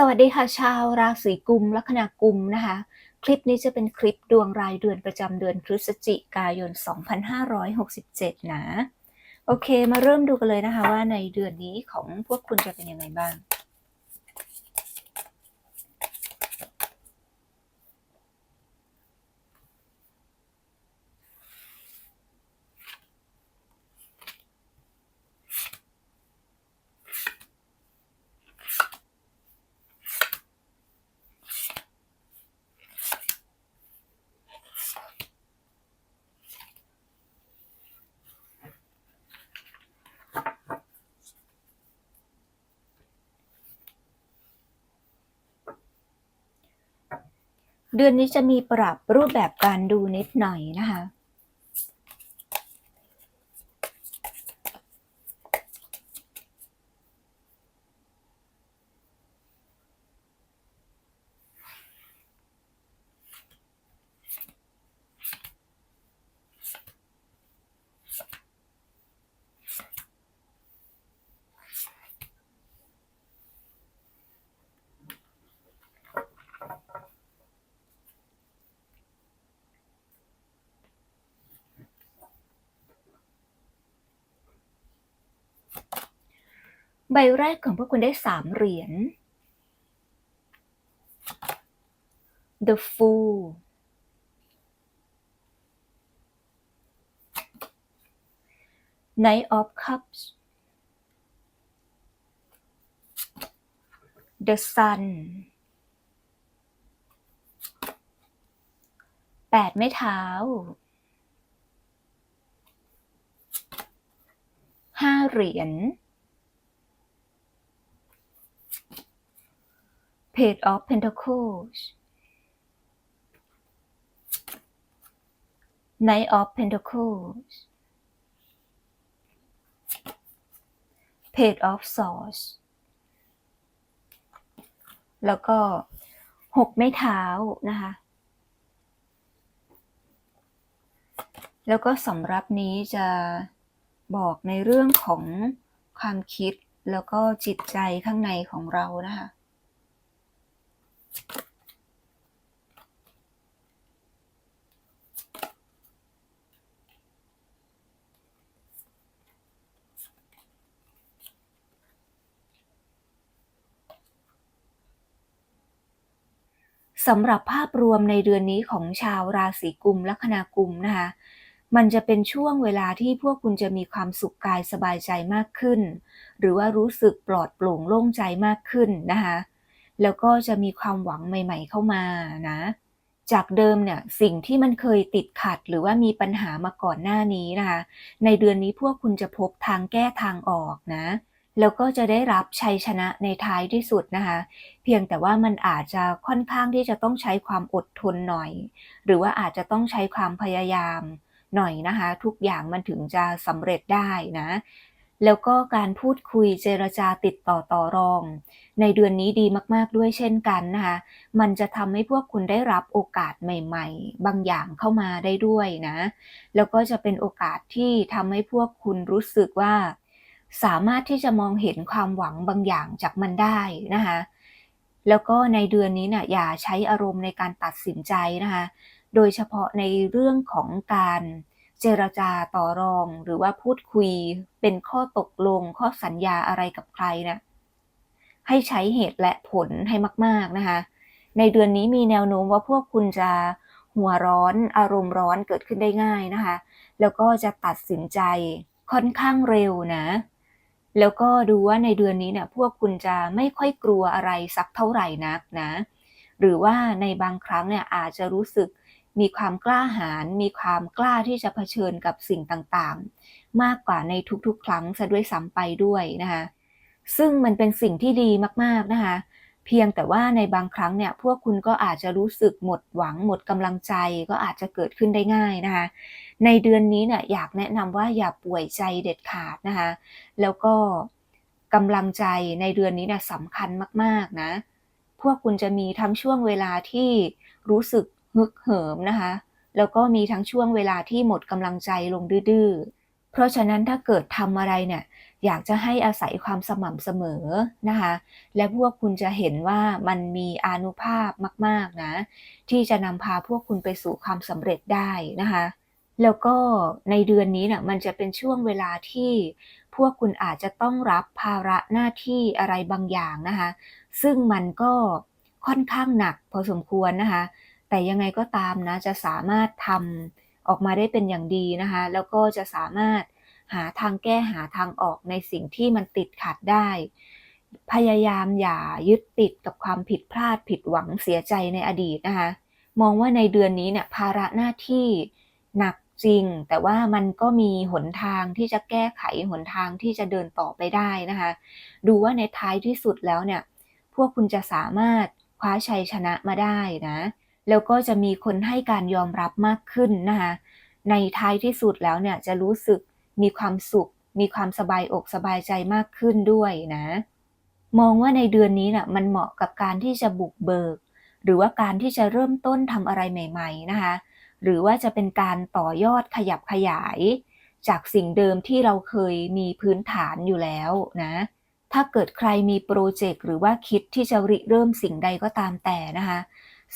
สวัสดีค่ะชาวราศีกุมลัคนากุมนะคะ คลิปนี้จะเป็นคลิปดวงรายเดือนประจำเดือนพฤศจิกายน 2567 นะ โอเคมาเริ่มดูกันเลยนะคะว่าในเดือนนี้ของพวกคุณจะเป็นยังไงบ้าง เดือนนี้จะมีปรับรูปแบบการดูนิดหน่อยนะคะ ใบแรกของพวกคุณได้สามเหรียญ The Fool Knight of Cups The Sun แปดไม้เท้า ห้าเหรียญ Page of Pentacles Knight of Pentacles Page of Swords แล้วก็หกไม้เท้านะคะ แล้วก็สำหรับนี้จะบอกในเรื่องของความคิดแล้วก็จิตใจข้างในของเรานะคะ สำหรับภาพรวมในเดือนนี้ของชาวราศีกุมลัคนากุมนะคะ มันจะเป็นช่วงเวลาที่พวกคุณจะมีความสุขกายสบายใจมากขึ้น หรือว่ารู้สึกปลอดโปร่งโล่งใจมากขึ้นนะคะ แล้วก็จะมีความหวังใหม่ ๆ เข้ามานะ จากเดิมเนี่ยสิ่งที่มันเคยติดขัดหรือว่ามีปัญหามาก่อนหน้านี้นะคะ ในเดือนนี้พวกคุณจะพบทางแก้ทางออกนะ แล้วก็จะได้รับชัยชนะในท้ายที่สุดนะคะ เพียงแต่ว่ามันอาจจะค่อนข้างที่จะต้องใช้ความอดทนหน่อย หรือว่าอาจจะต้องใช้ความพยายามหน่อยนะคะ ทุกอย่างมันถึงจะสำเร็จได้นะ แล้วก็การพูดคุยเจรจาติดต่อต่อรอง ในเดือนนี้ดีมากๆด้วยเช่นกันนะคะ มันจะทำให้พวกคุณได้รับโอกาสใหม่ ๆ บางอย่างเข้ามาได้ด้วยนะ แล้วก็จะเป็นโอกาสที่ทำให้พวกคุณรู้สึกว่า สามารถที่จะมองเห็นความหวังบางอย่างจากมันได้นะคะแล้วก็ในเดือนนี้เนี่ยอย่าใช้อารมณ์ในการตัดสินใจนะคะ โดยเฉพาะในเรื่องของการ เจรจาต่อรอง หรือว่าพูดคุยเป็นข้อตกลง ข้อสัญญาอะไรกับใครนะให้ใช้เหตุและผลให้มาก ๆนะคะ ในเดือนนี้มีแนวโน้มว่าพวกคุณจะหัวร้อนอารมณ์ร้อนเกิดขึ้นได้ง่ายนะคะ แล้วก็จะตัดสินใจค่อนข้างเร็วนะ แล้วก็ดูว่าในเดือนนี้เนี่ยพวกคุณจะไม่ค่อยกลัวอะไรสักเท่าไหร่นักนะ หรือว่าในบางครั้งเนี่ยอาจจะรู้สึก มีความกล้าหาญมีความกล้าที่จะเผชิญกับสิ่งต่างๆ มากกว่าในทุกๆ ครั้งซะด้วยซ้ำไปด้วยนะคะซึ่งมันเป็นสิ่งที่ดีมากๆนะคะเพียงแต่ว่าในบางครั้งเนี่ยพวกคุณก็อาจจะรู้สึกหมดหวังหมดกำลังใจก็อาจจะเกิดขึ้นได้ง่ายนะคะในเดือนนี้เนี่ยอยากแนะนำว่าอย่าป่วยใจเด็ดขาดนะคะแล้วก็กำลังใจในเดือนนี้เนี่ยสำคัญมากๆนะพวกคุณจะมีทั้งช่วงเวลาที่รู้สึก ฮึกเหิมนะคะ แล้วก็มีทั้งช่วงเวลาที่หมดกำลังใจลงดื้อเพราะฉะนั้นถ้าเกิดทำอะไรเนี่ยอยากจะให้อาศัยความสม่ำเสมอนะคะ และพวกคุณจะเห็นว่ามันมีอานุภาพมาก ๆนะ ที่จะนำพาพวกคุณไปสู่ความสำเร็จได้นะคะ แล้วก็ในเดือนนี้น่ะมันจะเป็นช่วงเวลาที่พวกคุณอาจจะต้องรับภาระหน้าที่อะไรบางอย่างนะคะ ซึ่งมันก็ค่อนข้างหนักพอสมควรนะคะ แต่ยังไงก็ตามนะจะสามารถทำออกมาได้เป็นอย่างดีนะคะ แล้วก็จะสามารถหาทางแก้หาทางออกในสิ่งที่มันติดขัดได้ พยายามอย่ายึดติดกับความผิดพลาดผิดหวังเสียใจในอดีตนะคะ มองว่าในเดือนนี้เนี่ยภาระหน้าที่หนักจริง แต่ว่ามันก็มีหนทางที่จะแก้ไขหนทางที่จะเดินต่อไปได้นะคะ ดูว่าในท้ายที่สุดแล้วเนี่ย พวกคุณจะสามารถคว้าชัยชนะมาได้นะ แล้วก็จะมีคนให้การยอมรับมากขึ้นนะคะในท้ายที่สุดแล้วเนี่ยจะรู้สึกมีความสุข มีความสบายอกสบายใจมากขึ้นด้วยนะ มองว่าในเดือนนี้น่ะมันเหมาะกับการที่จะบุกเบิก หรือว่าการที่จะเริ่มต้นทำอะไรใหม่ ๆนะคะ หรือว่าจะเป็นการต่อยอดขยับขยาย จากสิ่งเดิมที่เราเคยมีพื้นฐานอยู่แล้วนะถ้าเกิดใครมีโปรเจกต์หรือว่าคิดที่จะริเริ่มสิ่งใดก็ตามแต่นะคะ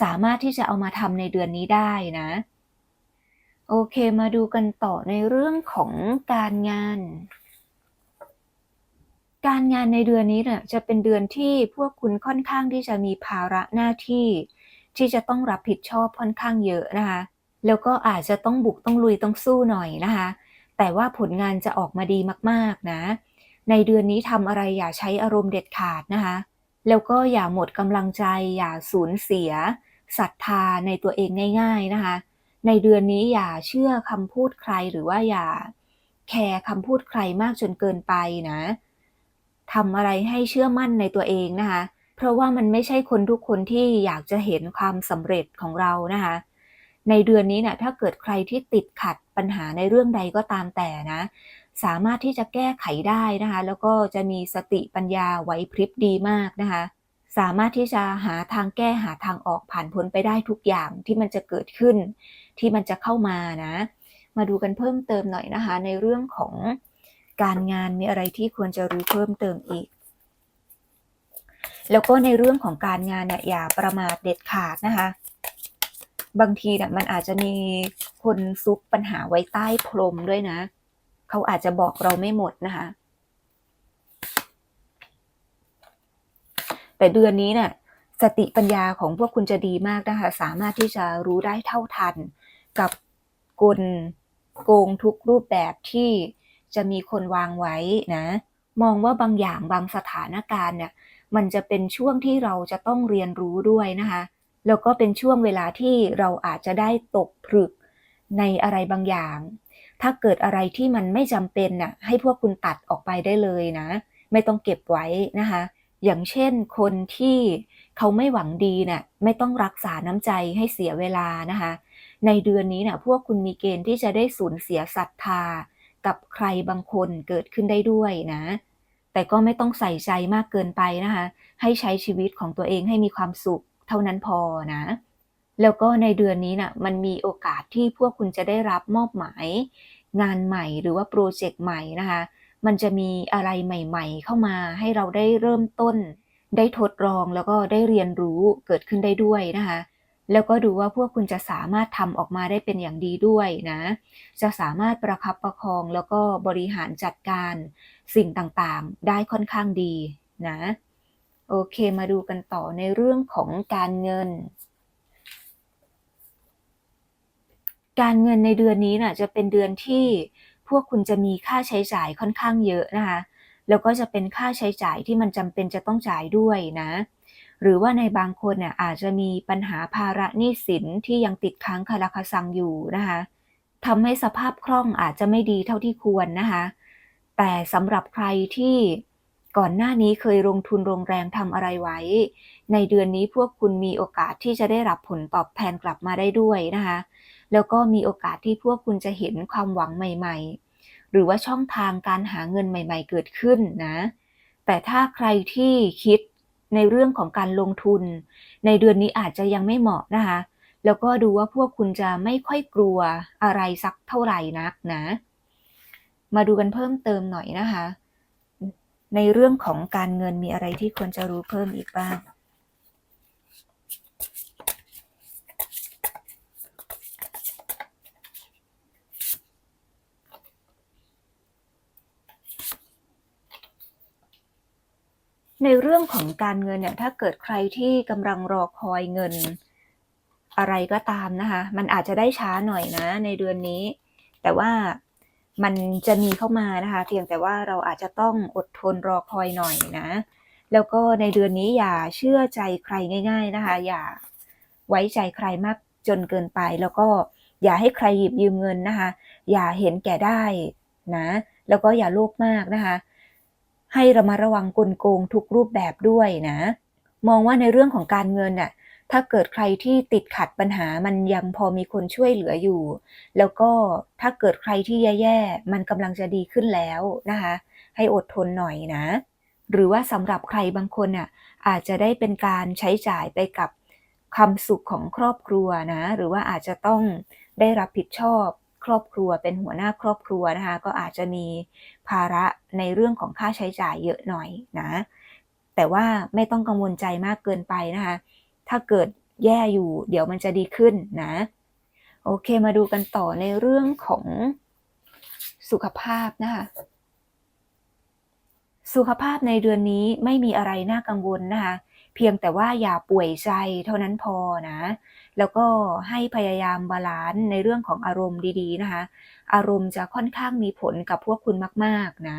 สามารถที่จะเอามาทำในเดือนนี้ได้นะ โอเคมาดูกันต่อในเรื่องของการงาน การงานในเดือนนี้เนี่ยจะเป็นเดือนที่พวกคุณค่อนข้างที่จะมีภาระหน้าที่ ที่จะต้องรับผิดชอบค่อนข้างเยอะนะคะ แล้วก็อาจจะต้องบุกต้องลุยต้องสู้หน่อยนะคะ แต่ว่าผลงานจะออกมาดีมากๆนะ ในเดือนนี้ทำอะไรอย่าใช้อารมณ์เด็ดขาดนะคะแล้วก็อย่าหมดกำลังใจอย่าสูญเสีย ศรัทธาในตัวเองง่ายๆนะคะ ในเดือนนี้อย่าเชื่อคำพูดใครหรือว่าอย่าแคร์คำพูดใครมากจนเกินไปนะทำอะไรให้เชื่อมั่นในตัวเองนะคะ เพราะว่ามันไม่ใช่คนทุกคนที่อยากจะเห็นความสำเร็จของเรานะคะ ในเดือนนี้เนะี่ยถ้าเกิดใครที่ติดขัดปัญหาในเรื่องใดก็ตามแต่นะ สามารถที่จะแก้ไขได้นะคะ แล้วก็จะมีสติปัญญาไหวพริบดีมากนะคะ สามารถที่จะหาทางแก้หาทางออกผ่านพ้นไปได้ทุกอย่างที่มันจะเกิดขึ้น ที่มันจะเข้ามานะ มาดูกันเพิ่มเติมหน่อยนะคะ ในเรื่องของการงานมีอะไรที่ควรจะรู้เพิ่มเติมอีก แล้วก็ในเรื่องของการงานเนี่ยอย่าประมาทเด็ดขาดนะคะ บางทีเนี่ยมันอาจจะมีคนซุกปัญหาไว้ใต้พรมด้วยนะ เขาอาจจะบอกเราไม่หมดนะคะ แต่เดือนนี้เนี่ยสติปัญญาของพวกคุณจะดีมากนะคะ สามารถที่จะรู้ได้เท่าทัน กับกลโกงทุกรูปแบบที่จะมีคนวางไว้นะ มองว่าบางอย่างบางสถานการณ์เนี่ย มันจะเป็นช่วงที่เราจะต้องเรียนรู้ด้วยนะคะ แล้วก็เป็นช่วงเวลาที่เราอาจจะได้ตกผลึกในอะไรบางอย่าง ถ้าเกิดอะไรที่มันไม่จำเป็นน่ะ ให้พวกคุณตัดออกไปได้เลยนะ ไม่ต้องเก็บไว้นะคะ อย่างเช่นคนที่เขาไม่หวังดีน่ะไม่ต้องรักษาน้ำใจให้เสียเวลานะคะ ในเดือนนี้น่ะพวกคุณมีเกณฑ์ที่จะได้สูญเสียศรัทธา กับใครบางคนเกิดขึ้นได้ด้วยนะ แต่ก็ไม่ต้องใส่ใจมากเกินไปนะคะ ให้ใช้ชีวิตของตัวเองให้มีความสุขเท่านั้นพอนะ แล้วก็ในเดือนนี้นะ่ะมันมีโอกาสที่พวกคุณจะได้รับมอบหมาย งานใหม่หรือว่าโปรเจกต์ใหม่นะคะ มันจะมีอะไรใหม่ ๆ เข้ามาให้เราได้เริ่มต้น ได้ทดลองแล้วก็ได้เรียนรู้เกิดขึ้นได้ด้วยนะคะ แล้วก็ดูว่าพวกคุณจะสามารถทำออกมาได้เป็นอย่างดีด้วยนะ จะสามารถประคับประคองแล้วก็บริหารจัดการสิ่งต่างๆ ได้ค่อนข้างดีนะ โอเคมาดูกันต่อในเรื่องของการเงินการเงินในเดือนนี้นะ่ะจะเป็นเดือนที่ พวกคุณจะมีค่าใช้จ่ายค่อนข้างเยอะนะคะ แล้วก็จะเป็นค่าใช้จ่ายที่มันจำเป็นจะต้องจ่ายด้วยนะ หรือว่าในบางคนเนี่ยอาจจะมีปัญหาภาระหนี้สินที่ยังติดค้างคาราคาซังอยู่นะคะทำให้สภาพคล่องอาจจะไม่ดีเท่าที่ควรนะคะ แต่สำหรับใครที่ก่อนหน้านี้เคยลงทุนโรงแรงทำอะไรไว้ ในเดือนนี้พวกคุณมีโอกาสที่จะได้รับผลตอบแทนกลับมาได้ด้วยนะคะ แล้วก็มีโอกาสที่พวกคุณจะเห็นความหวังใหม่ ๆ หรือว่าช่องทางการหาเงินใหม่ ๆ เกิดขึ้นนะ แต่ถ้าใครที่คิดในเรื่องของการลงทุน ในเดือนนี้อาจจะยังไม่เหมาะนะคะ แล้วก็ดูว่าพวกคุณจะไม่ค่อยกลัวอะไรสักเท่าไหร่นักนะ มาดูกันเพิ่มเติมหน่อยนะคะ ในเรื่องของการเงินมีอะไรที่ควรจะรู้เพิ่มอีกบ้าง ในเรื่องของการเงินเนี่ยถ้าเกิดใครที่กำลังรอคอยเงิน อะไรก็ตามนะคะ มันอาจจะได้ช้าหน่อยนะ ในเดือนนี้ แต่ว่ามันจะมีเข้ามานะคะ เพียงแต่ว่าเราอาจจะต้องอดทนรอคอยหน่อยนะ แล้วก็ในเดือนนี้อย่าเชื่อใจใครง่าย ๆนะคะ อย่าไว้ใจใครมากจนเกินไป แล้วก็อย่าให้ใครหยิบยืมเงินนะคะ อย่าเห็นแก่ได้นะ แล้วก็อย่าโลภมากนะคะ ให้ระมัดระวังกลโกงทุกรูปแบบด้วยนะ มองว่าในเรื่องของการเงินน่ะถ้าเกิดใครที่ติดขัดปัญหามันยังพอมีคนช่วยเหลืออยู่ แล้วก็ถ้าเกิดใครที่แย่ๆมันกำลังจะดีขึ้นแล้วนะคะ ให้อดทนหน่อยนะ หรือว่าสำหรับใครบางคนน่ะอาจจะได้เป็นการใช้จ่ายไปกับความสุขของครอบครัวนะ หรือว่าอาจจะต้องได้รับผิดชอบ ครอบครัวเป็นหัวหน้าครอบครัวนะคะ ก็อาจจะมีภาระในเรื่องของค่าใช้จ่ายเยอะหน่อยนะ แต่ว่าไม่ต้องกังวลใจมากเกินไปนะคะ ถ้าเกิดแย่อยู่เดี๋ยวมันจะดีขึ้นนะ โอเคมาดูกันต่อในเรื่องของสุขภาพนะคะสุขภาพในเดือนนี้ไม่มีอะไรน่ากังวลนะคะ เพียงแต่ว่าอย่าป่วยใจเท่านั้นพอนะ แล้วก็ให้พยายามบาลานซ์ในเรื่องของอารมณ์ดีๆนะคะ อารมณ์จะค่อนข้างมีผลกับพวกคุณมาก ๆ นะ